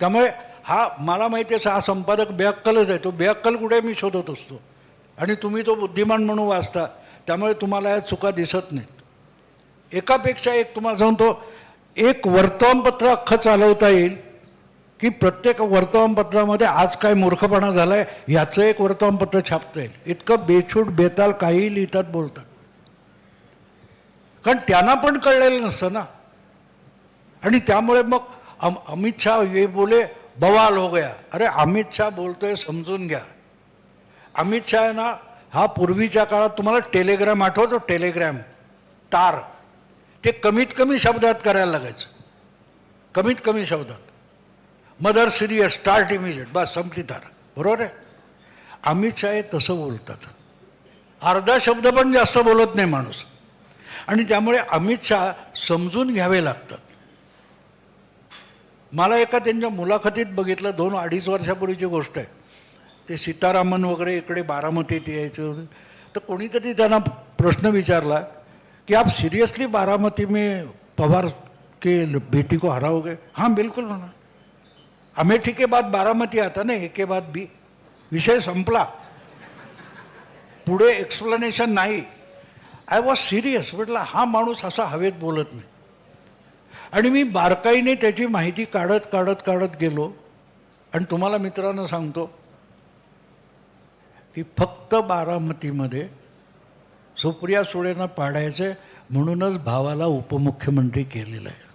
त्यामुळे हा मला माहिती आहे हा संपादक बेअक्कलच आहे. तो बेअक्कल कुठे मी शोधत असतो. आणि तुम्ही तो बुद्धिमान म्हणून वाचता. त्यामुळे तुम्हाला या चुका दिसत नाहीत. एकापेक्षा एक तुम्हाला सांगतो एक वर्तमानपत्र अख्खं चालवता येईल की प्रत्येक वर्तमानपत्रामध्ये आज काय मूर्खपणा झाला आहे याचं एक वर्तमानपत्र छापता येईल. इतकं बेछूट बेताल काहीही लिहितात बोलतात. कारण त्यांना पण कळलेलं नसतं ना. आणि त्यामुळे मग अम अमित शाह ये बोले बवाल हो गया। अरे अमित शाह बोलतोय समजून घ्या. अमित शाह आहे ना हा पूर्वीच्या काळात तुम्हाला टेलिग्रॅम आठवतो? टेलिग्राम. तार. ते कमीत कमी शब्दात करायला लागायचं. कमीत कमी शब्दात. Mother serious start immediate. बस संपली तार. बरोबर आहे? अमित शाह हे तसं बोलतात. अर्धा शब्द पण जास्त बोलत नाही माणूस. आणि त्यामुळे अमित शहा समजून घ्यावे लागतात. मला एका त्यांच्या मुलाखतीत बघितलं दोन अडीच वर्षापूर्वीची गोष्ट आहे. ते सीतारामन वगैरे इकडे बारामतीत यायचे तर कोणीतरी त्यांना प्रश्न विचारला कि आप सीरियसली बारामती में पवार के बेटी को हराओगे? हाँ बिल्कुल म्हणा अमेठी के बाद बारामती आता ना एके के बाद बी विषय संपला. पुढे एक्सप्लेनेशन नाही. आय वॉज सिरियस म्हटलं हा माणूस असा हवेत बोलत नाही. आणि मी बारकाईने त्याची माहिती काढत काढत काढत गेलो. आणि तुम्हाला मित्रांनो सांगतो की फक्त बारामतीमध्ये सुप्रिया सुळेंना पाडायचं म्हणूनच भावाला उपमुख्यमंत्री केलेलं आहे.